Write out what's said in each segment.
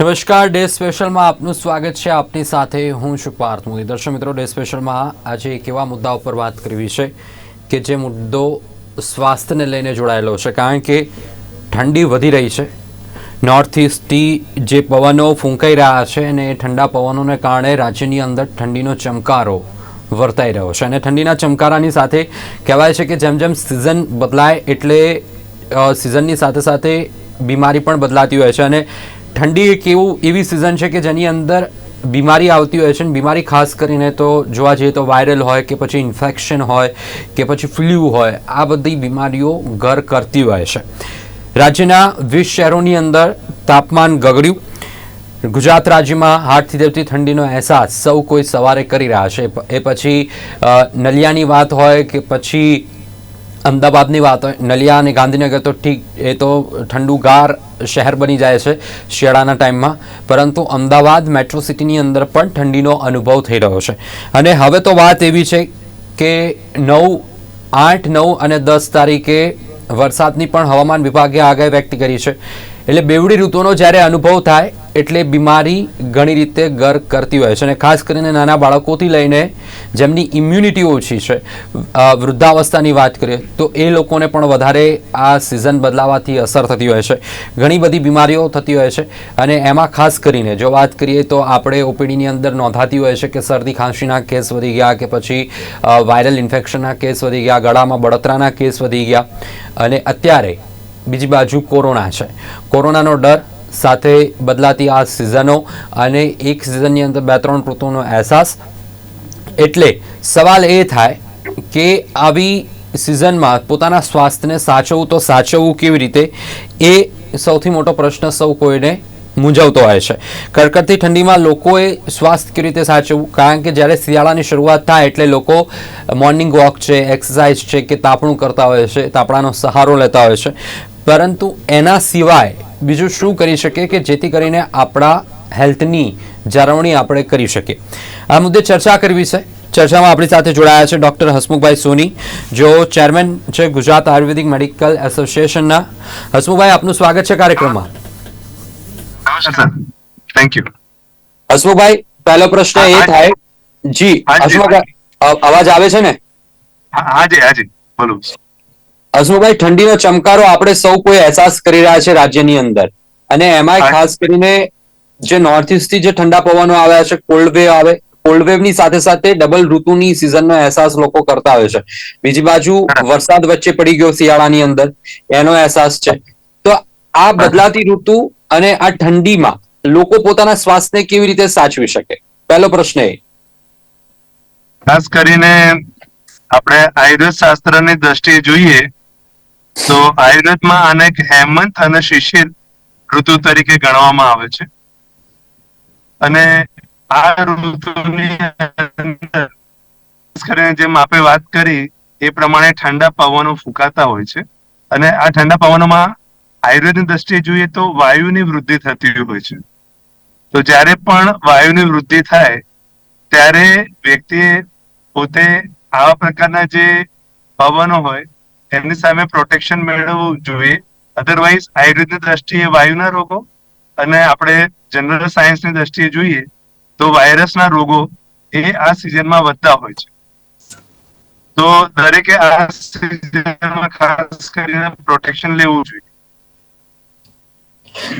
નમસ્કાર, ડે સ્પેશિયલમાં આપનું સ્વાગત છે. આપની સાથે હું છું પાર્થ મોદી. દર્શક મિત્રો, ડે સ્પેશલમાં આજે એક એવા મુદ્દા ઉપર વાત કરવી છે કે જે મુદ્દો સ્વાસ્થ્યને લઈને જોડાયેલો છે. કારણ કે ઠંડી વધી રહી છે. નોર્થ ઇસ્ટથી જે પવનો ફૂંકાઈ રહ્યા છે અને એ ઠંડા પવનોને કારણે રાજ્યની અંદર ઠંડીનો ચમકારો વર્તાઈ રહ્યો છે. અને ઠંડીના ચમકારાની સાથે કહેવાય છે કે જેમ જેમ સિઝન બદલાય એટલે સિઝનની સાથે સાથે બીમારી પણ બદલાતી હોય છે. અને ઠંડી એક એવું એવી સિઝન છે કે જેની અંદર બીમારી આવતી હોય છે ને બીમારી ખાસ કરીને તો જોવા જઈએ તો વાયરલ હોય કે પછી ઇન્ફેક્શન હોય કે પછી ફ્લ્યુ હોય, આ બધી બીમારીઓ ઘર કરતી હોય છે. રાજ્યના વીસ શહેરોની અંદર તાપમાન ગગડ્યું. ગુજરાત રાજ્યમાં હાથથી દેવતી ઠંડીનો અહેસાસ સૌ કોઈ સવારે કરી રહ્યા છે. એ પછી નલિયાની વાત હોય કે પછી અમદાવાદની વાત હોય, નલિયા અને ગાંધીનગર તો ઠીક, એ તો ઠંડુગાર શહેર બની જાય છે શિયાળાના ટાઈમમાં. પરંતુ અમદાવાદ મેટ્રો સિટીની અંદર પણ ઠંડીનો અનુભવ થઈ રહ્યો છે. અને હવે તો વાત એવી છે કે નવ, આઠ, નવ અને દસ તારીખે વરસાદની પણ હવામાન વિભાગે આગાહી વ્યક્ત કરી છે. એટલે બેવડી ઋતુનો જ્યારે અનુભવ થાય, એટલે બીમારી ઘણી રીતે ઘર કરતી હોય છે. અને ખાસ કરીને નાના બાળકોથી લઈને જેમની ઇમ્યુનિટી ઓછી છે. વૃદ્ધાવસ્થાની વાત કરીએ તો એ લોકોને પણ વધારે આ સિઝન બદલાવાથી અસર થતી હોય છે. ઘણી બધી બીમારીઓ થતી હોય છે અને એમાં ખાસ કરીને જો વાત કરીએ તો આપણે ઓપીડીની અંદર નોંધાતી હોય છે કે શરદી, ખાંસીના કેસ વધી ગયા કે પછી વાયરલ ઇન્ફેક્શનના કેસ વધી ગયા, ગળામાં બળતરાના કેસ વધી ગયા અને અત્યારે બીજી બાજુ કોરોના છે. કોરોનાનો ડર સાથે બદલાતી આ સિઝનો અને એક સિઝનની અંદર બે ત્રણ ઋતુનો અહેસાસ એટલે સવાલ એ થાય કે આવી સિઝનમાં પોતાના સ્વાસ્થ્યને સાચવવું તો સાચવવું કેવી રીતે? એ સૌથી મોટો પ્રશ્ન સૌ કોઈને મૂંઝવતો હોય છે. કડકડતી ઠંડીમાં લોકોએ સ્વાસ્થ્ય કેવી રીતે સાચવવું? કારણ કે જ્યારે શિયાળાની શરૂઆત થાય એટલે લોકો મોર્નિંગ વોક છે, એક્સરસાઇઝ છે કે તાપણું કરતા હોય છે, તાપણાનો સહારો લેતા હોય છે. પરંતુ એના સિવાય બીજું શું કરી શકે કે જેથી કરીને આપણા હેલ્થની જાળવણી આપણે કરી શકીએ. આ મુદ્દે ચર્ચા કરવી છે. ચર્ચામાં આપણી સાથે જોડાયા છે ડૉક્ટર હસમુખભાઈ સોની જો ચેરમેન છે ગુજરાત આયુર્વેદિક મેડિકલ એસોસિએશનના. હસમુખભાઈ આપનું સ્વાગત છે કાર્યક્રમમાં. થેન્ક યુ હસમુખભાઈ પહેલો પ્રશ્ન એ થાય. જી હસમુખભાઈ અવાજ આવે છે ને? હાજી હાજી બોલો. હસમુખભાઈ ઠંડીનો ચમકારો આપણે સૌ કોઈ અહેસાસ કરી રહ્યા છે રાજ્યની અંદર. અને એમાંય ખાસ કરીને જે નોર્થ ઇસ્ટથી જે ઠંડા પવનો આવ્યા છે કોલ્ડ વેવ આવે કોલ્ડ વેવની સાથે સાથે ડબલ ઋતુની સિઝનનો અહેસાસ લોકો કરતા હોય છે. બીજી બાજુ વરસાદ વચ્ચે પડી ગયો શિયાળાની અંદર એનો અહેસાસ છે. તો આ બદલાતી ઋતુ અને આ ઠંડીમાં લોકો પોતાના સ્વાસ્થ્યને કેવી રીતે સાચવી શકે? પહેલો પ્રશ્ન એ. ખાસ કરીને આપણે આયુર્વેદ શાસ્ત્રની દ્રષ્ટિએ જોઈએ તો આયુર્વેદમાં આને એક હેમંત અને શિશિર ઋતુ તરીકે ગણવામાં આવે છે. અને આ ઋતુની કરીને જેમ આપણે વાત કરી, એ પ્રમાણે ઠંડા પવનો ફૂંકાતા હોય છે. અને આ ઠંડા પવનોમાં આયુર્વેદની દ્રષ્ટિએ જોઈએ તો વાયુની વૃદ્ધિ થતી હોય છે. તો જ્યારે પણ વાયુની વૃદ્ધિ થાય, ત્યારે વ્યક્તિએ પોતે આવા પ્રકારના જે પવનો હોય, એમની સામે પ્રોટેક્શન મેળવવું જોઈએ. અધરવાઇઝ આયુર્વેદની દ્રષ્ટિએ વાયુના રોગો અને આપણે જનરલ સાયન્સની દ્રષ્ટિએ જોઈએ તો વાયરસના રોગો એ આ સિઝનમાં વધતા હોય છે. તો દરેકે આ સિઝનમાં ખાસ કરીને પ્રોટેક્શન લેવું જોઈએ.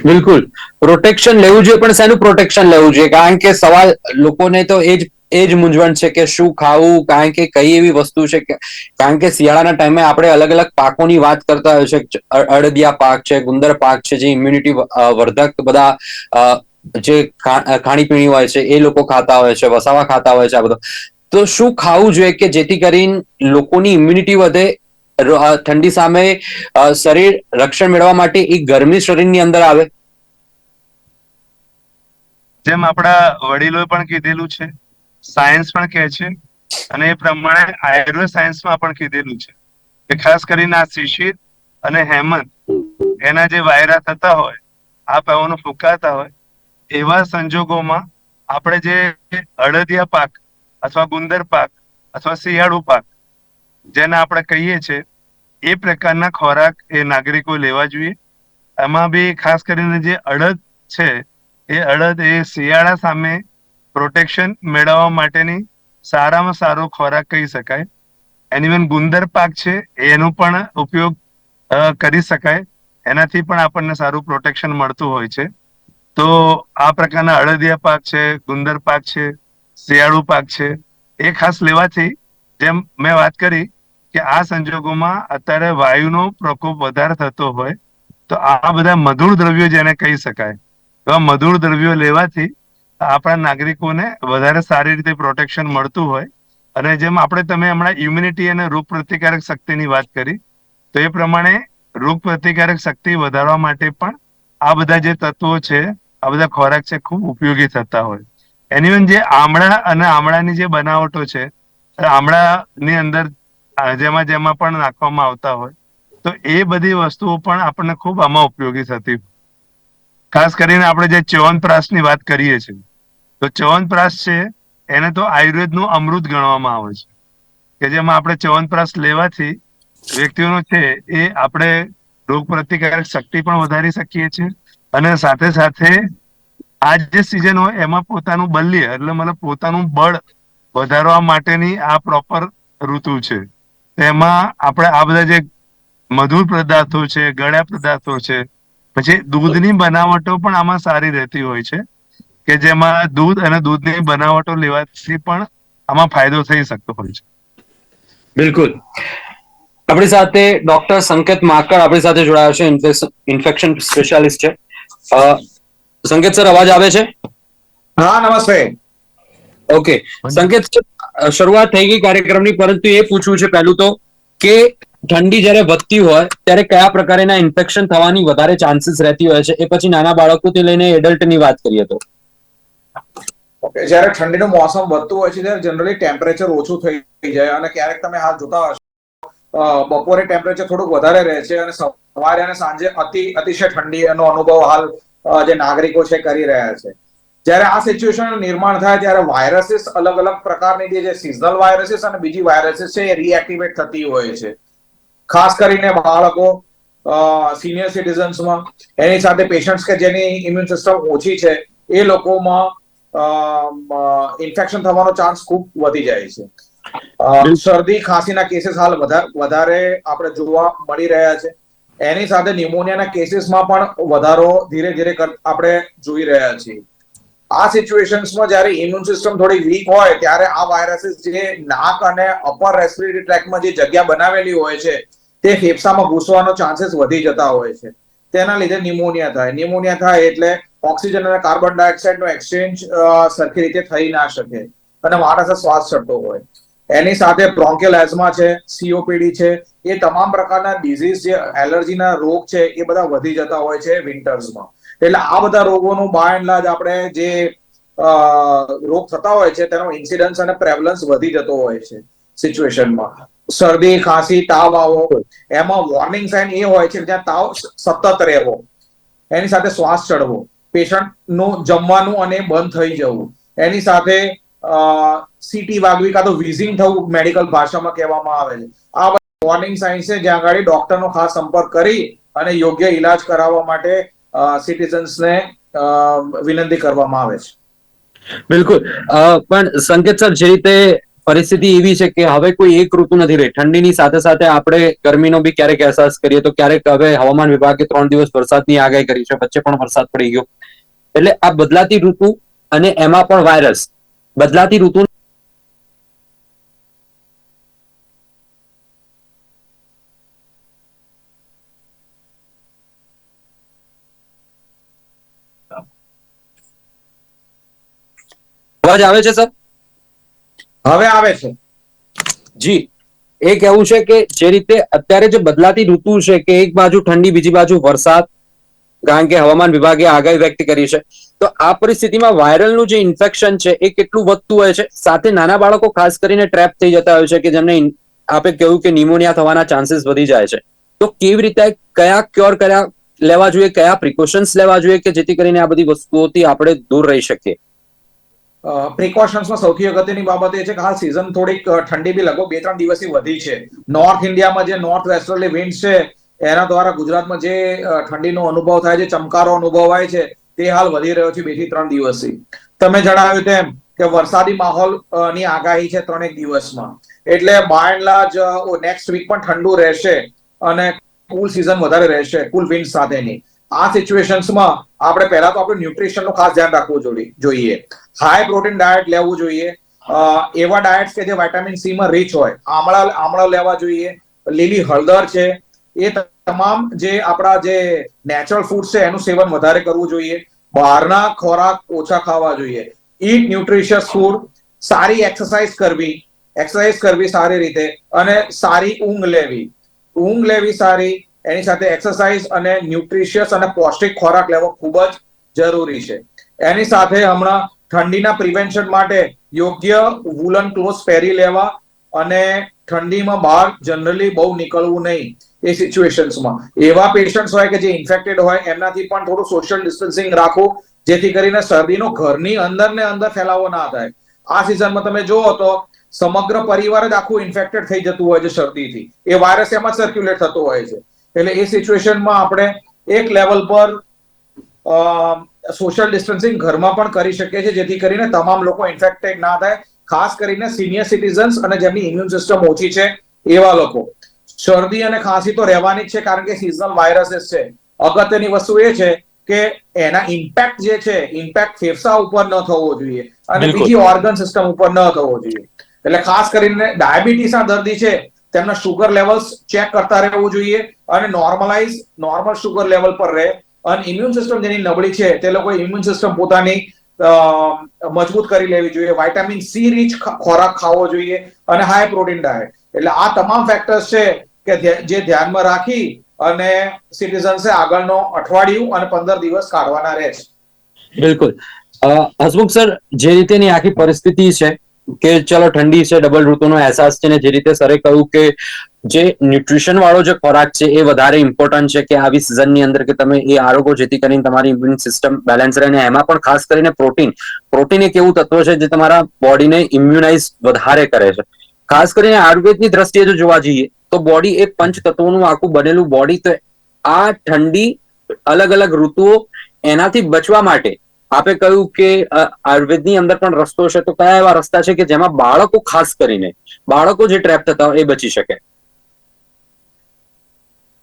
બિલકુલ. પ્રોટેક્શન લેવું જોઈએ, પણ શેનું પ્રોટેક્શન લેવું જોઈએ? કારણ કે સવાલ લોકોને તો એ જ એ જ મૂંઝવણ છે કે શું ખાવું, કારણ કે કઈ એવી વસ્તુ છે કે, કારણ કે શિયાળાના ટાઈમે આપણે અલગ અલગ પાકોની વાત કરતા હોય છે. અડદિયા પાક છે, ગુંદર પાક છે, જે ઇમ્યુનિટી વર્ધક બધા જે ખાણીપીણી હોય છે, એ લોકો ખાતા હોય છે, વસાવા ખાતા હોય છે, આ બધો. તો શું ખાવું જોઈએ કે જેથી કરીને લોકોની ઇમ્યુનિટી વધે ઠંડી સામે શરીર રક્ષણ મેળવવા માટે એ ગરમી શરીરની અંદર આવે? જેમ આપણા વડીલોએ પણ કીધેલું છે સાયન્સ પણ કહે છે અને એ પ્રમાણે આયુર્વેદ સાયન્સમાં પણ કીધેલું છે કે ખાસ કરીને આ શિશિર અને હેમંત એના જે વાયરા થતા હોય, આ પવનો ફૂંકાતા હોય, એવા સંજોગોમાં આપણે જે અડદિયા પાક અથવા ગુંદર પાક અથવા શિયાળુ પાક જેને આપણે કહીએ છીએ એ પ્રકારના ખોરાક એ નાગરિકો લેવા જોઈએ. એમાં બી ખાસ કરીને જે અડદ છે, એ અડદ એ શિયાળા સામે પ્રોટેક્શન મેળવવા માટેની સારામાં સારો ખોરાક કહી શકાય. એની ગુંદર પાક છે, એનો પણ ઉપયોગ કરી શકાય. એનાથી પણ આપણને સારું પ્રોટેક્શન મળતું હોય છે. તો આ પ્રકારના અડદિયા પાક છે, ગુંદર પાક છે, શિયાળુ પાક છે, એ ખાસ લેવાથી જેમ મેં વાત કરી કે આ સંજોગોમાં અત્યારે વાયુનો પ્રકોપ વધારે થતો હોય, તો આ બધા મધુર દ્રવ્યો જેને કહી શકાય. એવા મધુર દ્રવ્યો લેવાથી આપણા નાગરિકોને વધારે સારી રીતે પ્રોટેક્શન મળતું હોય. અને જેમ આપણે તમે હમણાં ઇમ્યુનિટી અને રોગ પ્રતિકારક શક્તિની વાત કરી, તો એ પ્રમાણે રોગ પ્રતિકારક શક્તિ વધારવા માટે પણ આ બધા જે તત્વો છે, આ બધા ખોરાક છે ખૂબ ઉપયોગી થતા હોય. એની જે આમળા અને આમળાની જે બનાવટો છે આમળાની અંદર જેમાં જેમાં પણ નાખવામાં આવતા હોય, તો એ બધી વસ્તુઓ પણ આપણને ખૂબ આમાં ઉપયોગી થતી ખાસ કરીને આપણે જે ચ્યવનપ્રાશની વાત કરીએ છીએ. તો ચ્યવનપ્રાશ છે, એને તો આયુર્વેદનું અમૃત ગણવામાં આવે છે. કે જેમાં આપણે ચ્યવનપ્રાશ લેવાથી વ્યક્તિઓનો છે એ આપણે રોગ પ્રતિકારક શક્તિ પણ વધારી શકીએ છીએ અને સાથે સાથે આ જે સિઝન હોય એમાં પોતાનું બલ્ય એટલે મતલબ પોતાનું બળ વધારવા માટેની આ પ્રોપર ઋતુ છે. તેમાં આપણે આ બધા જે મધુર પદાર્થો છે, ગળ્યા પદાર્થો છે, પછી દૂધની બનાવટો પણ આમાં સારી રહેતી હોય છે. કે જેમાં દૂધ અને દૂધની બનાવટો લેવાથી પણ આમાં ફાયદો થઈ શકતો હોય છે. બિલકુલ. આપણી સાથે ડોક્ટર સંકેત માકડ આપણી સાથે જોડાયા છે ઇન્ફેક્શન સ્પેશિયાલિસ્ટ છે. સંકેત સર અવાજ આવે છે? હા નમસ્તે. ઓકે. સંકેત સર, શરૂઆત થઈ ગઈ કાર્યક્રમની પરંતુ એ પૂછવું છે પહેલું તો કે ઠંડી જ્યારે વધતી હોય ત્યારે કયા પ્રકારના ઇન્ફેક્શન થવાની વધારે ચાન્સીસ રહેતી હોય છે? એ પછી નાના બાળકોથી લઈને એડલ્ટની વાત કરીએ તો. ઓકે જ્યારે ઠંડીનું મોસમ વધતું હોય છે, ત્યારે જનરલી ટેમ્પરેચર ઓછું થઈ જાય અને ક્યારેક તમે હાલ જોતા હશો બપોરે ટેમ્પરેચર થોડુંક વધારે રહે છે અને સવારે અને સાંજે અતિ, અતિશય ઠંડી એનો અનુભવ હાલ જે નાગરિકો છે કરી રહ્યા છે. જ્યારે આ સિચ્યુએશન નિર્માણ થાય ત્યારે વાયરસીસ અલગ અલગ પ્રકારની જે સિઝનલ વાયરસીસ અને બીજી વાયરસીસ છે એ રીએક્ટિવેટ થતી હોય છે. ખાસ કરીને બાળકો સિનિયર સિટીઝન્સમાં એની સાથે પેશન્ટ્સ કે જેની ઇમ્યુન સિસ્ટમ ઓછી છે, એ લોકોમાં ઇન્ફેક્શન થવાનો ચાન્સ ખૂબ વધી જાય છે. શરદી ખાંસીના કેસીસ હાલ વધા- વધારે આપણે જોવા મળી રહ્યા છે. એની સાથે ન્યુમોનિયાના કેસીસમાં પણ વધારો ધીરે ધીરે આપણે જોઈ રહ્યા છીએ. આ સિચ્યુએશન્સમાં જ્યારે ઇમ્યુન સિસ્ટમ થોડી વીક હોય ત્યારે આ વાયરસીસ જે નાક અને અપર રેસ્પિરેટરી ટ્રેકમાં જે જગ્યા બનાવેલી હોય છે તે ફેફસામાં ઘૂસવાનો ચાન્સીસ વધી જતા હોય છે. તેના લીધે ન્યુમોનિયા થાય. ન્યુમોનિયા થાય એટલે ઓક્સિજન અને કાર્બન ડાયોક્સાઇડ નો એક્સચેન્જ સરખી રીતે થઈ ના શકે. અને માણસે શ્વાસ ચડતો હોય. એની સાથે બ્રોન્કેલ એઝમા છે સીઓપીડી છે, એ તમામ પ્રકારના ડિઝીઝ જે એલર્જીના રોગ છે, એ બધા વધી જતા હોય છે વિન્ટર્સમાં. એટલે આ બધા રોગોનું બાય એન્ડ લાર્જ આપણે જે રોગ થતા હોય છે, તેનો ઇન્સિડન્સ અને પ્રેવલન્સ વધી જતો હોય છે સિચ્યુએશનમાં. શરદી, ખાંસી, તાવ આવો, એમાં વોર્નિંગ સાઇન એ હોય છે જ્યાં તાવ સતત રહેવો. એની સાથે શ્વાસ ચડવો. પેશન્ટનું જમવાનું અને બંધ થઈ જવું. એની સાથે સીટી વાગવી કાં તો વિઝિંગ થવું મેડિકલ ભાષામાં કહેવામાં આવે છે. આ વોર્નિંગ સાઇન્સ છે, જ્યાં આગળ ડોક્ટરનો ખાસ સંપર્ક કરી અને યોગ્ય ઈલાજ કરાવવા માટે સિટીઝન્સને વિનંતી કરવામાં આવે છે. બિલકુલ. પણ સંકેત સર, જે રીતે પરિસ્થિતિ એવી છે કે હવે કોઈ એક ઋતુ નથી રહી. ઠંડીની સાથે સાથે આપણે ગરમીનો બી ક્યારેક અહેસાસ કરીએ તો ક્યારેક હવે હવામાન વિભાગે ત્રણ દિવસ વરસાદની આગાહી કરી છે. વચ્ચે પણ વરસાદ પડી ગયો. એટલે આ બદલાતી ઋતુ અને એમાં પણ વાયરસ. બદલાતી ઋતુ અવાજ આવે છે, સર? હવે આવે છે. જી. એ કહેવું છે કે જે રીતે અત્યારે જે બદલાતી ઋતુ છે કે એક બાજુ ઠંડી, બીજી બાજુ વરસાદ, કારણ કે હવામાન વિભાગે આગાહી વ્યક્ત કરી છે, તો આ પરિસ્થિતિમાં વાયરલનું જે ઇન્ફેક્શન છે એ કેટલું વધતું હોય છે? સાથે નાના બાળકો ખાસ કરીને ટ્રેપ થઈ જતા હોય છે કે જેમને આપે કહ્યું કે નિમોનિયા થવાના ચાન્સીસ વધી જાય છે. તો કેવી રીતે, કયા ક્યોર કયા લેવા જોઈએ, કયા પ્રિકોશન્સ લેવા જોઈએ કે જેથી કરીને આ બધી વસ્તુઓથી આપણે દૂર રહી શકીએ? પ્રિકોશન્સમાં સૌથી અગત્યની બાબત એ છે કે હાલ સિઝન થોડીક ઠંડી બી લગભગ બે ત્રણ દિવસથી વધી છે. નોર્થ ઇન્ડિયામાં જે નોર્થ વેસ્ટર્લી વિન્ડ છે, એના દ્વારા ગુજરાતમાં જે ઠંડીનો અનુભવ થાય છે, ચમકારો અનુભવાય છે, તે હાલ વધી રહ્યો છે બેથી ત્રણ દિવસથી. તમે જણાવ્યું તેમ કે વરસાદી માહોલની આગાહી છે ત્રણેક દિવસમાં. એટલે by and large next week પણ ઠંડુ રહેશે અને કુલ સિઝન વધારે રહેશે કુલ વિન્ડ સાથેની. આ સિચ્યુએશન્સમાં આપણે પહેલા તો આપણે ન્યુટ્રિશનનું ખાસ ધ્યાન રાખવું જોઈએ. હાઈ પ્રોટીન ડાયટ લેવું જોઈએ. એવા ડાયટ્સ કે જે વિટામિન સી માં રીચ હોય, આમળા આમળા લેવા જોઈએ. લીલી હળદર છે, એ તમામ જે આપણા જે નેચરલ ફૂડ છે, એનું સેવન વધારે કરવું જોઈએ. બહારના ખોરાક ઓછા ખાવા જોઈએ. ઈટ ન્યુટ્રિશિયસ ફૂડ સારી એક્સરસાઇઝ કરવી એક્સરસાઇઝ કરવી સારી રીતે, અને સારી ઊંઘ લેવી. ઊંઘ લેવી સારી એની સાથે એક્સરસાઇઝ અને ન્યુટ્રિશિયસ અને પૌષ્ટિક ખોરાક લેવો ખૂબ જ જરૂરી છે. એની સાથે હમણાં ઠંડીના પ્રિવેન્શન માટે યોગ્ય વુલન ક્લોથ પહેરી લેવા અને ઠંડીમાં બહાર જનરલી બહુ નીકળવું નહીં એ સિચ્યુએશન્સમાં એવા પેશન્ટ્સ હોય કે જે ઇન્ફેક્ટેડ હોય, એમનાથી પણ થોડું સોશિયલ ડિસ્ટન્સિંગ રાખો, જેથી કરીને શરદીનો ઘરની અંદર ને અંદર ફેલાવો ના થાય. આ સિઝનમાં તમે જુઓ તો સમગ્ર પરિવાર જ આખું ઇન્ફેક્ટેડ થઈ જતું હોય છે શરદીથી. એ વાયરસ એમાં સર્ક્યુલેટ થતો હોય છે. એટલે એ સિચ્યુએશનમાં આપણે એક લેવલ પર સોશિયલ ડિસ્ટન્સિંગ ઘરમાં પણ કરી શકીએ છીએ જેથી કરીને તમામ લોકો ઇન્ફેક્ટેડ ના થાય. ખાસ કરીને સિનિયર સિટીઝન્સ અને જેમની ઇમ્યુન સિસ્ટમ ઓછી છે એવા લોકો. શરદી અને ખાંસી તો રહેવાની જ છે કારણ કે સિઝનલ વાયરસીસ છે. અગત્યની વસ્તુ એ છે કે એના ઇમ્પેક્ટ જે છે ઇમ્પેક્ટ ફેફસા ઉપર ન થવો જોઈએ અને. બીજી ઓર્ગન સિસ્ટમ ઉપર ન થવો જોઈએ. એટલે ખાસ કરીને ડાયાબિટીસના દર્દી છે તેમના શુગર લેવલ્સ ચેક કરતા રહેવું જોઈએ અને નોર્મલાઇઝ નોર્મલ શુગર લેવલ પર રહે. અને ઇમ્યુન સિસ્ટમ જેની નબળી છે, તે લોકો ઇમ્યુન સિસ્ટમ પોતાની મજબૂત કરી લેવી જોઈએ. વિટામિન સી રીચ ખોરાક ખાવો જોઈએ અને હાઈ પ્રોટીન ડાયટ એટલે આ તમામ ફેક્ટર્સ છે કે જે ધ્યાનમાં રાખી અને સિટીઝન્સે આગળનો અઠવાડિયું અને પંદર દિવસ કાઢવાના રહેશે. બિલકુલ. હસમુખ સર, જે રીતેની આખી પરિસ્થિતિ છે કે ચલો ઠંડી છે ડબલ ઋતુનો અહેસાસ છે ને જે રીતે સરે કહ્યું કે જે ન્યુટ્રિશન વાળો જે ખોરાક છે એ વધારે ઇમ્પોર્ટન્ટ છે કે આવી સિઝનની અંદર કે તમે એ આરોગો જેથી કરીને તમારી ઇમ્યુન સિસ્ટમ બેલેન્સ રહે એમાં પણ ખાસ કરીને પ્રોટીન પ્રોટીન એક એવું તત્વ છે જે તમારા બોડીને ઇમ્યુનાઇઝ વધારે કરે છે. ખાસ કરીને આયુર્વેદની દ્રષ્ટિએ જો જોવા જઈએ તો બોડી એક પંચ તત્વોનું આખું બનેલું બોડી તો આ ઠંડી અલગ અલગ ઋતુઓ એનાથી બચવા માટે આપે કહ્યું કે આયુર્વેદની અંદર પણ રસ્તો છે. તો કયા એવા રસ્તા છે કે જેમાં બાળકો ખાસ કરીને, બાળકો જે ટ્રેપ થતા હોય એ બચી શકે?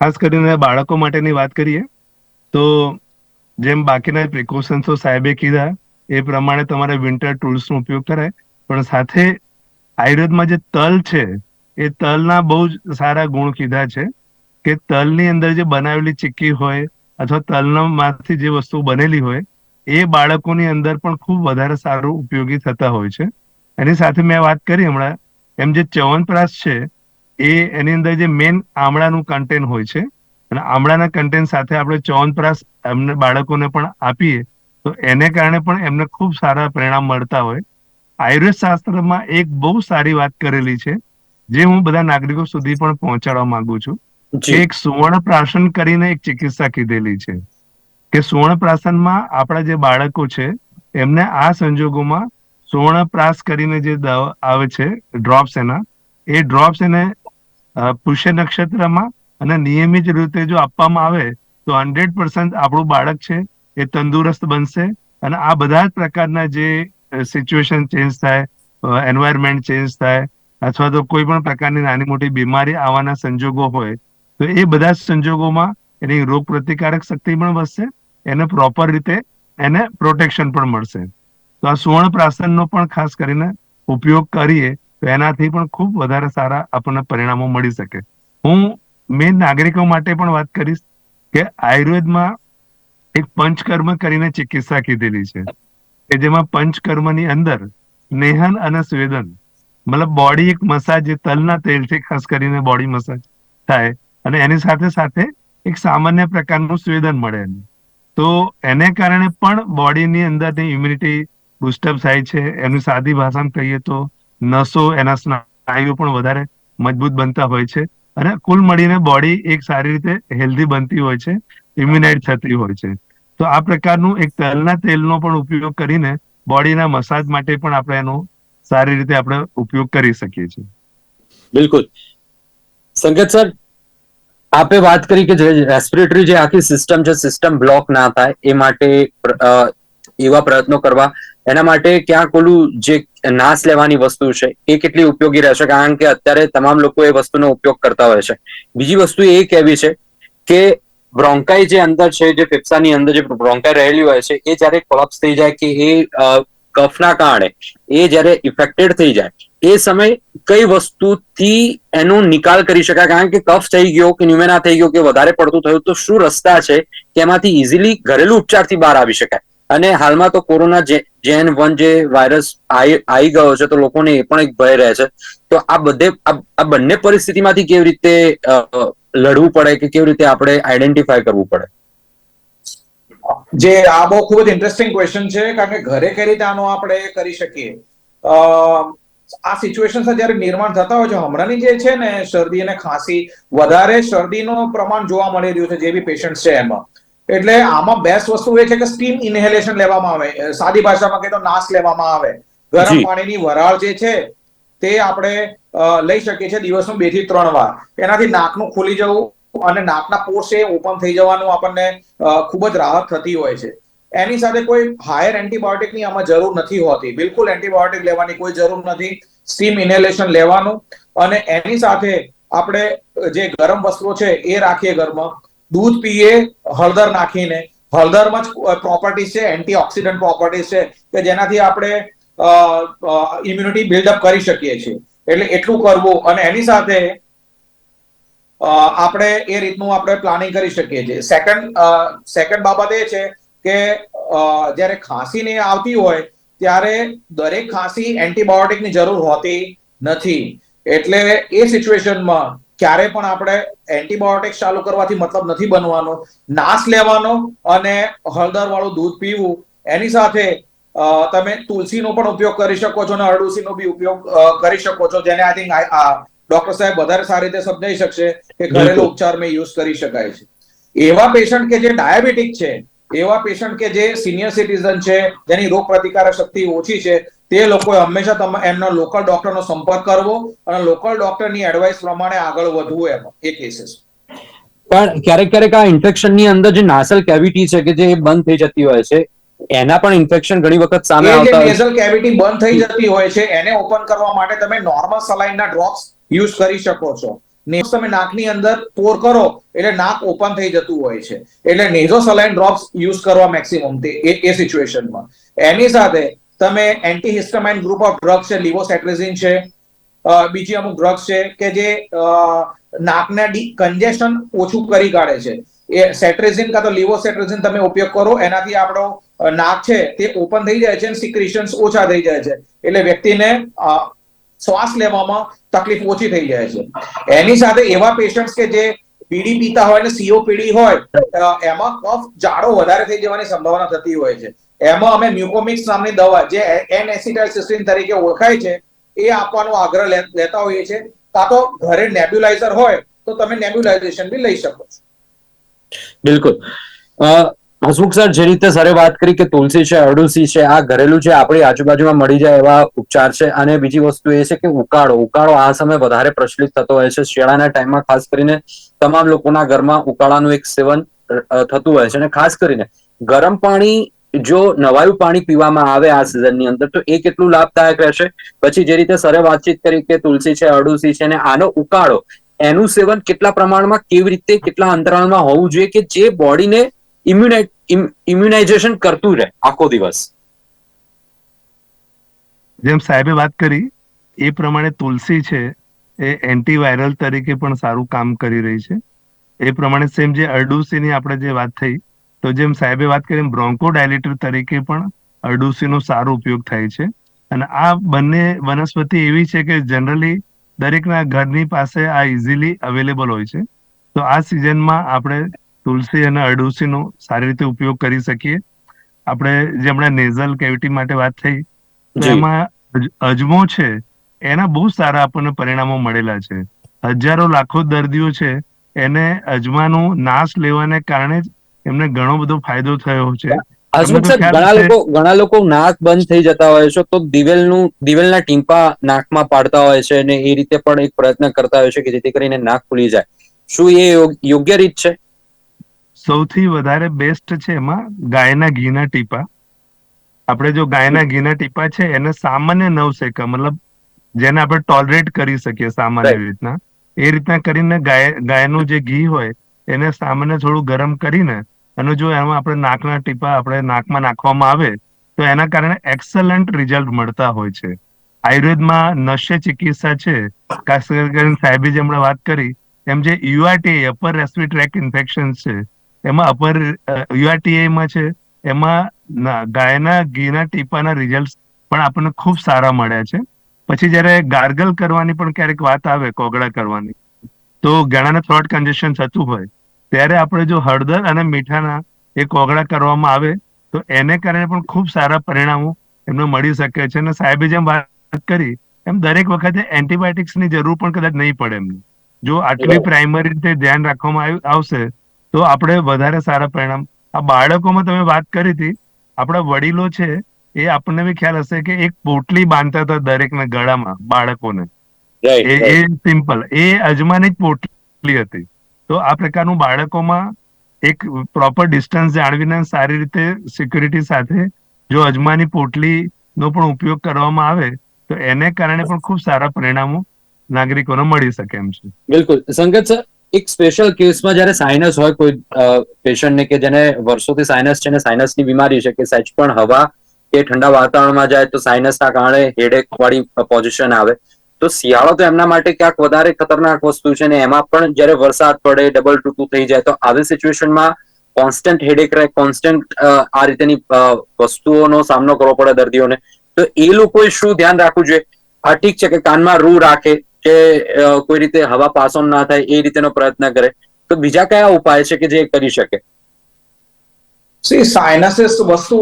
ખાસ કરીને બાળકો માટેની વાત કરીએ, તો જેમ બાકીના પ્રિકોશન્સો સાહેબે કીધા, એ પ્રમાણે તમારે વિન્ટર ટૂલ્સનો ઉપયોગ કરાય. પણ સાથે આયુર્વેદમાં જે તલ છે, એ તલના બહુ જ સારા ગુણ કીધા છે કે તલની અંદર જે બનાવેલી ચીક્કી હોય અથવા તલના માંથી જે વસ્તુ બનેલી હોય એ બાળકોની અંદર પણ ખૂબ વધારે સારું ઉપયોગી થતા હોય છે. એની સાથે મેં વાત કરી હમણાં. એમ જે ચ્યવનપ્રાશ છે એ એની અંદર જે મેન આમળાનું કન્ટેન્ટ હોય છે. અને આમળાના કન્ટેન્ટ સાથે આપણે ચ્યવનપ્રાશ એમને બાળકોને પણ આપીએ તો એને કારણે પણ એમને ખૂબ સારા પરિણામ મળતા હોય. આયુર્વેદ શાસ્ત્રમાં એક બહુ સારી વાત કરેલી છે જે હું બધા નાગરિકો સુધી પણ પહોંચાડવા માંગુ છું. એક સુવર્ણ પ્રાશન કરીને એક ચિકિત્સા કીધેલી છે. કે સુવર્ણ પ્રાશનમાં આપણા જે બાળકો છે, એમને આ સંજોગોમાં સુવર્ણપ્રાશ કરીને જે દવા આવે છે, ડ્રોપ્સ એના, એ ડ્રોપ્સ એને પુષ્ય નક્ષત્રમાં અને નિયમિત રીતે જો આપવામાં આવે, તો હંડ્રેડ પર્સન્ટ આપણું બાળક છે, એ તંદુરસ્ત બનશે અને આ બધા જ પ્રકારના જે સિચ્યુએશન ચેન્જ થાય એન્વાયરમેન્ટ ચેન્જ થાય, અથવા તો કોઈ પણ પ્રકારની નાની મોટી બીમારી આવવાના સંજોગો હોય, તો એ બધા સંજોગોમાં એની રોગ પ્રતિકારક શક્તિ પણ વધશે, એને પ્રોપર રીતે એને પ્રોટેક્શન પણ મળશે. તો આ સુવર્ણ પ્રાસનનો પણ ખાસ કરીને ઉપયોગ કરીએ, તો એનાથી પણ ખૂબ વધારે સારા આપણને પરિણામો મળી શકે. હું મેન નાગરિકો માટે પણ વાત કરીશ કે આયુર્વેદમાં એક પંચકર્મ કરીને ચિકિત્સા કીધેલી છે, કે જેમાં પંચકર્મની અંદર નેહન અને સ્વેદન, મતલબ બોડી એક મસાજ જે તલના તેલથી ખાસ કરીને બોડી મસાજ થાય, અને એની સાથે સાથે એક સામાન્ય પ્રકારનું સ્વેદન મળે તો એને કારણે પણ બોડીની અંદરની ઇમ્યુનિટી બુસ્ટઅપ થાય છે. એની સાદી ભાષામાં કહીએ તો નસો એના સ્નાયુ પણ વધારે મજબૂત બનતા હોય છે અને કુલ મળીને બોડી એક સારી રીતે હેલ્ધી બનતી હોય છે ઇમ્યુનાઇટ થતી હોય છે. તો આ પ્રકારનું એક તલના તેલનો પણ ઉપયોગ કરીને બોડીના મસાજ માટે પણ આપણે એનો સારી રીતે આપણે ઉપયોગ કરી શકીએ છીએ. બિલકુલ. સંગત સર આપે વાત કરી કે જે રેસ્પિરેટરી જે આખી સિસ્ટમ છે સિસ્ટમ બ્લોક ના થાય, એ માટે એવા પ્રયત્નો કરવા. એના માટે ક્યાંક ઓલું જે નાશ લેવાની વસ્તુ છે, એ કેટલી ઉપયોગી રહેશે? કારણ કે અત્યારે તમામ લોકો એ વસ્તુનો ઉપયોગ કરતા હોય છે. બીજી વસ્તુ એ કહેવી છે કે બ્રોન્કાઈ જે અંદર છે, જે ફેફસાની અંદર જે બ્રોન્કાઈ રહેલી હોય છે, એ જ્યારે કોલેપ્સ થઈ જાય કે એ કફના કારણે એ જ્યારે ઇફેક્ટેડ થઈ જાય, એ સમય કઈ વસ્તુથી એનો નિકાલ કરી શકાય? કારણ કે કફ થઈ ગયો કે ન્યુમેના થઈ ગયો કે વધારે પડતું થયું તો શું રસ્તા છે કે એમાંથી ઇઝીલી ઘરેલું ઉપચારથી બહાર આવી શકાય? અને હાલમાં તો કોરોના જેન વન જે વાયરસ આવી ગયો છે તો લોકોને એ પણ એક ભય રહે છે. તો આ બધે, આ બંને પરિસ્થિતિમાંથી કેવી રીતે લડવું પડે કે કેવી રીતે આપણે આઈડેન્ટિફાય કરવું પડે? જે આ બહુ ખૂબ જ ઇન્ટરેસ્ટિંગ ક્વેશ્ચન છે કારણ કે ઘરે કઈ રીતે આનો આપણે કરી શકીએ. આ સિચ્યુએશન જ્યારે નિર્માણ થતા હોય છે. હમણાંની જે છે ને શરદી અને ખાંસી વધારે શરદીનું પ્રમાણ જોવા મળી રહ્યું છે જે બી પેશન્ટ છે એમાં. એટલે આમાં બેસ્ટ વસ્તુ એ છે કે સ્ટીમ ઇન્હેલેશન લેવામાં આવે. સાદી ભાષામાં કહીએ તો નાશ લેવામાં આવે. ગરમ પાણીની વરાળ જે છે તે આપણે લઈ શકીએ છીએ દિવસમાં બેથી ત્રણ વાર. એનાથી નાકનું ખુલી જવું અને નાકના પોર્સ એ ઓપન થઈ જવાનું આપણને ખૂબ જ રાહત થતી હોય છે. એની સાથે કોઈ હાયર એન્ટીબાયોટિકની આમાં જરૂર નથી હોતી. બિલકુલ એન્ટીબાયોટિક લેવાની કોઈ જરૂર નથી. સ્ટીમ ઇન્હેલેશન લેવાનું અને એની સાથે આપણે જે ગરમ વસ્ત્રો છે એ રાખીએ ઘરમાં. દૂધ પીએ, હળદર નાખીને. હળદરમાં જ પ્રોપર્ટીઝ છે એન્ટીઓક્સિડન્ટ પ્રોપર્ટીઝ છે કે જેનાથી આપણે ઇમ્યુનિટી બિલ્ડઅપ કરી શકીએ છીએ. એટલે એટલું કરવું અને એની સાથે આપણે એ રીતનું આપણે પ્લાનિંગ કરી શકીએ છીએ. સેકન્ડ સેકન્ડ બાબત એ છે કે જ્યારે ખાંસી ને આવતી હોય, ત્યારે દરેક ખાંસી એન્ટીબાયોટિકની જરૂર હોતી નથી. એટલે એ સિચ્યુએશનમાં ક્યારે પણ આપણે એન્ટીબાયોટિક ચાલુ કરવાથી મતલબ નથી બનવાનો. નાશ લેવાનો અને હળદર વાળું દૂધ પીવું, એની સાથે તમે તુલસીનો પણ ઉપયોગ કરી શકો છો અને અરડુસીનો બી ઉપયોગ કરી શકો છો, જેને આઈ થિંક ડોક્ટર સાહેબ વધારે સારી રીતે સમજાઈ શકશે કે ઘરેલું. ઉપચારમાં યુઝ કરી શકાય છે એવા પેશન્ટ કે જે ડાયાબિટીક છે એવા પેશન્ટ કે જે સિનિયર સિટીઝન છે જેની રોગ પ્રતિકારક શક્તિ ઓછી છે તે લોકોએ હંમેશા તમે એમનો લોકલ ડોક્ટરનો સંપર્ક કરવો અને લોકલ ડોક્ટરની એડવાઇસ પ્રમાણે આગળ વધવું એમ એ કેસીસ પણ ક્યારેક ક્યારેક આ ઇન્ફેક્શનની અંદર જે નાસલ કેવિટી છે કે જે બંધ થઈ જતી હોય છે એના પણ ઇન્ફેક્શન ઘણી વખત સામે આવતા હોય છે. નેઝલ કેવિટી બંધ થઈ જતી હોય છે એને ઓપન કરવા માટે તમે નોર્મલ સલાઈનના ડ્રોપ્સ યુઝ કરી શકો છો. ને તમે નાકની અંદર પોર કરો, એટલે નાક ઓપન થઈ જતું હોય છે. એટલે નેઝો સલાઇન ડ્રોપ્સ યુઝ કરવા મેક્સિમમ તે એ સિચ્યુએશનમાં. એની સાથે તમે એન્ટીહિસ્ટામાઇન ગ્રુપ ઓફ ડ્રગ્સ છે લિવોસેટ્રેઝિન છે બીજી અમુક ડ્રગ્સ છે, કે જે નાકના કન્જેશન ઓછું કરી કાઢે છે. એ સેટ્રેઝિન કાં તો લિવોસેટ્રેઝિન તમે ઉપયોગ કરો, એનાથી આપણો નાક છે તે ઓપન થઈ જાય છે અને સિક્રિશન્સ ઓછા થઈ જાય છે. એટલે વ્યક્તિને શ્વાસ લેવામાં તકલીફ ઓછી થઈ જાય છે. એની સાથે એવા પેશન્ટ્સ કે જે પીડી પીતા હોય ને સીઓપીડી હોય એમાં કફ જાડો વધારે થઈ જવાની સંભાવના થતી હોય છે. એમાં અમે મ્યુકોમિક્સ નામની દવા, જે એન એસિટાઇલસિસ્ટિન તરીકે ઓળખાય છે, એ આપવાનો આગ્રહ લેતા હોઈએ છીએ. કાં તો ઘરે નેબ્યુલાઇઝર હોય, તો તમે નેબ્યુલાઇઝેશન બી લઈ શકો છો. બિલકુલ. હસમુખ સર, જે રીતે સરે વાત કરી કે તુલસી છે અરડુસી છે, આ ઘરેલું છે, આપણી આજુબાજુમાં મળી જાય એવા ઉપચાર છે. અને બીજી વસ્તુ એ છે કે ઉકાળો ઉકાળો આ સમય વધારે પ્રચલિત થતો હોય છે. શિયાળાના ટાઈમમાં ખાસ કરીને તમામ લોકોના ઘરમાં ઉકાળાનું એક સેવન થતું હોય છે. અને ખાસ કરીને ગરમ પાણી, જો નવાયું પાણી પીવામાં આવે આ સિઝનની અંદર, તો એ કેટલું લાભદાયક રહેશે? પછી જે રીતે સરે વાતચીત કરી કે તુલસી છે અડુસી છે, અને આનો ઉકાળો, એનું સેવન કેટલા પ્રમાણમાં, કેવી રીતે કેટલા અંતરાલમાં હોવું જોઈએ કે જે બોડીને ઇમ્યુનાઇઝેશન કરતું રહે આખો દિવસ જેમ સાહેબે વાત કરી, એ પ્રમાણે તુલસી છે, એ એન્ટીવાયરલ તરીકે પણ સારું કામ કરી રહી છે. એ પ્રમાણે સેમ જે અરડુસીની આપણે જે વાત થઈ, તો જેમ સાહેબે વાત કરી બ્રોન્કોડાયલેટર તરીકે પણ અરડુસીનો સારો ઉપયોગ થાય છે. અને આ બંને વનસ્પતિ એવી છે કે જનરલી દરેકના ઘરની પાસે આ ઇઝીલી અવેલેબલ હોય છે. તો આ સિઝનમાં આપણે તુલસી અને અરડુસીનો સારી રીતે ઉપયોગ કરી શકીએ. આપણે જે હમણાં નેઝલ કેવિટી માટે વાત થઈ તો એમાં અજમો છે એના બહુ સારા આપણને પરિણામો મળેલા છે. હજારો લાખો દર્દીઓ છે એને અજમાનો નાશ લેવાને કારણે જ એમને ઘણો બધો ફાયદો થયો છે. ઘણા લોકો ઘણા લોકો નાક બંધ થઈ જતા હોય છે તો દિવેલનું દિવેલના ટીમ્પા નાકમાં પાડતા હોય છે અને એ રીતે પણ એક પ્રયત્ન કરતા હોય છે કે જેથી કરીને નાક ખુલી જાય. શું એ યોગ્ય રીત છે? સૌથી વધારે બેસ્ટ છે એમાં ગાયના ઘીના ટીપા. આપણે જો ગાયના ઘીના ટીપા છે એને સામાન્ય નવ સેકા મતલબ જેને આપણે ટોલરેટ કરી શકીએ સામાન્ય રીતના. એ રીતના કરીને ગાય ગાયનું જે ઘી હોય એને સામાન્ય થોડું ગરમ કરીને અને જો એમાં આપણે નાકના ટીપા આપણે નાકમાં નાખવામાં આવે તો એના કારણે એક્સલન્ટ રિઝલ્ટ મળતા હોય છે. આયુર્વેદમાં નશ્ય ચિકિત્સા છે ખાસ કરીને સાહેબે જે હમણાં વાત કરી એમ જે URT upper respiratory tract infection છે એમાં અપર યુઆરટીઆઈમાં છે એમાં ગાયના ઘીના ટીપાના રિઝલ્ટ પણ આપણને ખૂબ સારા મળ્યા છે. પછી જ્યારે ગાર્ગલ કરવાની પણ ક્યારેક વાત આવે કોગળા કરવાની તો ઘણાને થ્રોટ કન્જેશન થતું હોય ત્યારે આપણે જો હળદર અને મીઠાના એ કોગળા કરવામાં આવે તો એને કારણે પણ ખૂબ સારા પરિણામો એમને મળી શકે છે. અને સાહેબે જેમ વાત કરી એમ દરેક વખતે એન્ટીબાયોટિક્સની જરૂર પણ કદાચ નહીં પડે એમને. જો આટલી પ્રાઇમરી રીતે ધ્યાન રાખવામાં આવ- આવશે તો આપણે વધારે સારા પરિણામ. આ બાળકોમાં તમે વાત કરી હતી આપણા વડીલો છે એ આપણને બી ખ્યાલ હશે કે એક પોટલી બાંધતા હતા દરેકને ગળામાં બાળકોને. એ એ સિમ્પલ એ અજમાની જ પોટલી હતી. તો આ પ્રકારનું બાળકોમાં એક પ્રોપર ડિસ્ટન્સ જાળવીને સારી રીતે સિક્યુરિટી સાથે જો અજમાની પોટલીનો પણ ઉપયોગ કરવામાં આવે તો એને કારણે પણ ખૂબ સારા પરિણામો નાગરિકોને મળી શકે એમ છે. બિલકુલ. સંગત સર એક સ્પેશિયલ કેસમાં જ્યારે સાઇનસ હોય કોઈ પેશન્ટને કે જેને વર્ષોથી સાઇનસ છે ને સાઇનસની બીમારી છે કે સહેજ પણ હવા કે ઠંડા વાતાવરણમાં જાય તો સાઇનસના કારણે હેડેક વાળી પોઝિશન આવે. તો શિયાળો તો એમના માટે ક્યાંક વધારે ખતરનાક વસ્તુ છે ને એમાં પણ જ્યારે વરસાદ પડે ડબલ ટૂંકું થઈ જાય, તો આવી સિચ્યુએશનમાં કોન્સ્ટન્ટ હેડેક રહે કોન્સ્ટન્ટ આ રીતેની વસ્તુઓનો સામનો કરવો પડે દર્દીઓને. તો એ લોકોએ શું ધ્યાન રાખવું જોઈએ? આ ઠીક છે કે કાનમાં રૂ રાખે કે કોઈ રીતે હવા પાસ ઓન ના થાય એ રીતેનો પ્રયત્ન કરે. તો બીજા કયા ઉપાય છે કે જે કરી શકે? સી સાયનસિસ વસ્તુ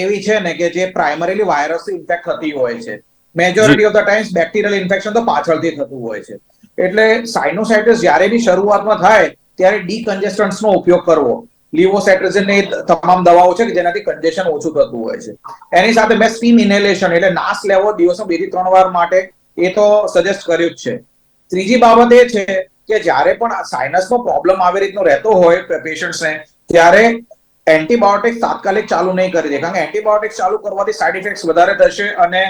એવી છે ને કે જે પ્રાઇમરીલી વાયરસ ઇન્ફેક્ટ થતી હોય છે. Majority of the times bacterial infection તો પાછળથી થતું હોય છે. એટલે સાઇનોસાઇટિસ જ્યારે બી શરૂઆતમાં થાય ત્યારે ડી કન્જેસ્ટન્ટનો ઉપયોગ કરવો. લિવોસેટ્રિઝિન એ તમામ દવાઓ છે કે જેનાથી કન્જેશન ઓછું થતું હોય છે. એની સાથે મેં સ્ટીમ ઇન્હેલેશન એટલે નાશ લેવો દિવસમાં બેથી ત્રણ વાર માટે એ તો સજેસ્ટ કર્યું જ છે. ત્રીજી બાબત એ છે કે જ્યારે પણ સાઇનસનો પ્રોબ્લેમ આવી રીતનો રહેતો હોય પેશન્ટ્સને ત્યારે એન્ટીબાયોટિક્સ તાત્કાલિક ચાલુ નહીં કરી દે. કારણ કે એન્ટીબાયોટિક્સ ચાલુ કરવાથી સાઇડ ઇફેક્ટ્સ વધારે થશે અને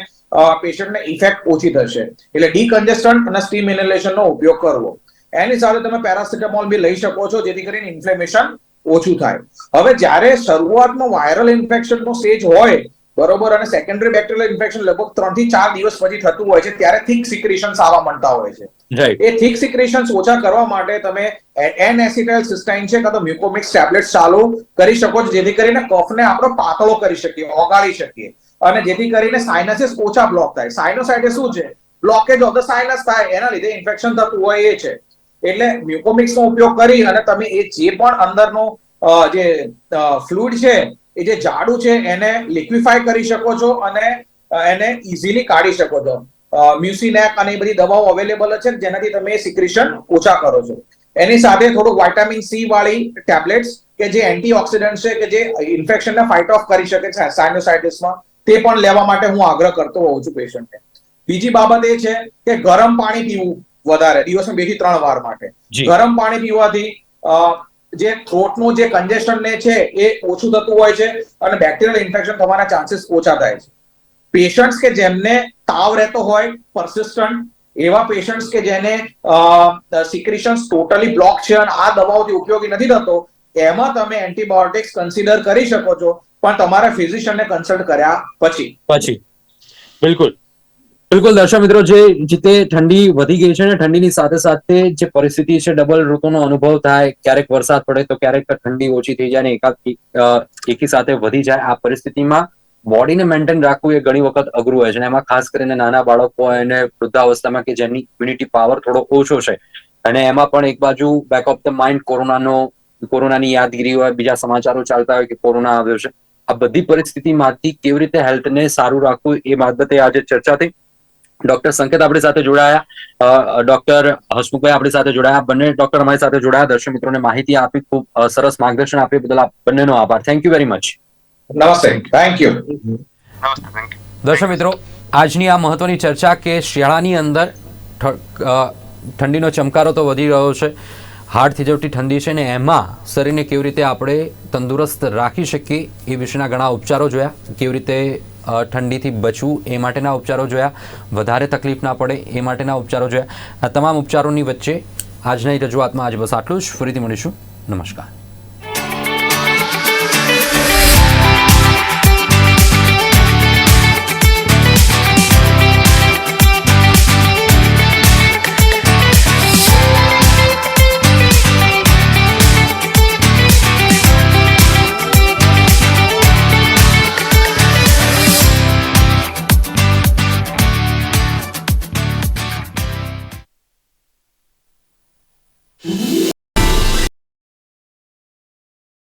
પેશન્ટને ઇફેક્ટ ઓછી થશે. એટલે ડીકન્જેસ્ટન્ટ અને સ્ટીમ ઇનહેલેશનનો ઉપયોગ કરવો. એની સાથે તમે પેરાસિટામોલ બી લઈ શકો છો, જેથી કરીને ઇન્ફ્લેમેશન ઓછું થાય. હવે જ્યારે શરૂઆતમાં વાયરલ ઇન્ફેક્શનનો સ્ટેજ હોય બરોબર અને સેકન્ડરી બેક્ટેરિયલ ઇન્ફેક્શન લગભગ ત્રણથી ચાર દિવસ પછી થતું હોય છે ત્યારે થિક સિક્રેશન્સ આવવા માંડતા હોય છે. એ થિક સિક્રેશન્સ ઓછા કરવા માટે તમે એન એસિટાઇલ સિસ્ટાઇન છે કાં તો મ્યુકોમિક્સ ટેબ્લેટ ચાલુ કરી શકો છો જેથી કરીને કફને આપણો પાતળો કરી શકીએ ઓગાળી શકીએ. અને જેથી કરીને સાઇનસીસ ઓછા બ્લોક થાય. સાઇનોસાઇટિસ શું છે? બ્લોકેજ ઓફ ધ સાઇનસ થાય. એના લીધે ઇન્ફેક્શન થતું હોય એ છે. એટલે મ્યુકોમિક્સ નો ઉપયોગ કરી અને તમે એ જે પણ અંદરનો જે ફ્લુઇડ છે એ જે જાડું છે એને લિક્વિફાય કરી શકો છો અને એને ઇઝીલી કાઢી શકો છો. મ્યુસિનેક અને એ બધી દવાઓ અવેલેબલ છે જેનાથી તમે સિક્રેશન ઓછા કરો છો. એની સાથે થોડું વિટામિન સી વાળી ટેબ્લેટ્સ કે જે એન્ટીઓક્સિડન્ટ છે કે જે ઇન્ફેક્શનને ફાઇટ ઓફ કરી શકે છે સાઇનોસાઇટિસમાં તે પણ લેવા માટે હું આગ્રહ કરતો હોઉં છું પેશન્ટને બીજી બાબત એ છે કે ગરમ પાણી પીવું વધારે દિવસમાં બેથી ત્રણ વાર માટે. ગરમ પાણી પીવાથી જે થ્રોટનું જે કન્જેશન ને છે, એ ઓછું થતું હોય છે અને બેક્ટેરિયલ ઇન્ફેક્શન થવાના ચાન્સીસ ઓછા થાય છે. પેશન્ટ્સ કે જેમને તાવ રહેતો હોય પરસિસ્ટન્ટ એવા પેશન્ટ્સ કે જેને સિક્રિશન્સ ટોટલી બ્લોક છે અને આ દવાઓથી ઉપયોગી નથી થતો, એમાં તમે એન્ટીબાયોટિક્સ કન્સિડર કરી શકો છો, પણ તમારા ફિઝિશિયનને કન્સલ્ટ કર્યા પછી. પછી. બિલકુલ. બિલકુલ દર્શક મિત્રો, જે રીતે ઠંડી વધી ગઈ છે ને ઠંડીની સાથે સાથે જે પરિસ્થિતિ છે, ડબલ ઋતુનો અનુભવ થાય, ક્યારેક વરસાદ પડે તો ક્યારેક ઠંડી ઓછી થઈ જાય ને એકાદ એકી સાથે વધી જાય. આ પરિસ્થિતિમાં બોડીને મેન્ટેન રાખવું એ ઘણી વખત અઘરું હોય છે એમાં ખાસ કરીને નાના બાળકો હોય અને વૃદ્ધાવસ્થામાં કે જેની ઇમ્યુનિટી પાવર થોડો ઓછો છે. અને એમાં પણ એક બાજુ બેક ઓફ ધ માઇન્ડ કોરોનાનો, કોરોનાની યાદગીરી હોય, બીજા સમાચારો ચાલતા હોય કે કોરોના આવ્યો છે. આ બધી પરિસ્થિતિમાંથી કેવી રીતે હેલ્થને સારું રાખવું એ બાબતે આજે ચર્ચા થઈ. ડોક્ટર સંકેત આપણી સાથે જોડાયા. ડોક્ટર હસમુખભાઈ આપણી સાથે જોડાયા. બંને ડોક્ટર અમારી સાથે જોડાયા. દર્શક મિત્રોને માહિતી આપી ખૂબ સરસ માર્ગદર્શન આપ્યું. બદલ આપ બંનેનો આભાર. થેન્ક યુ વેરી મચ નમસ્તે. થેન્ક યુ નમસ્તે થેન્ક યુ દર્શક મિત્રો આજની આ મહત્વની ચર્ચા કે શિયાળાની અંદર ઠંડીનો ચમકારો તો વધી રહ્યો છે. હાડ થીજવટી ઠંડી છે ને એમાં શરીરને કેવી રીતે આપણે તંદુરસ્ત રાખી શકીએ એ વિશેના ઘણા ઉપચારો જોયા. કેવી રીતે ઠંડીથી બચવું એ માટેના ઉપચારો જોયા. વધારે તકલીફ ના પડે એ માટેના ઉપચારો જોયા. આ તમામ ઉપચારોની વચ્ચે આજની રજૂઆતમાં આજ બસ આટલું જ. ફરીથી મળીશું. નમસ્કાર.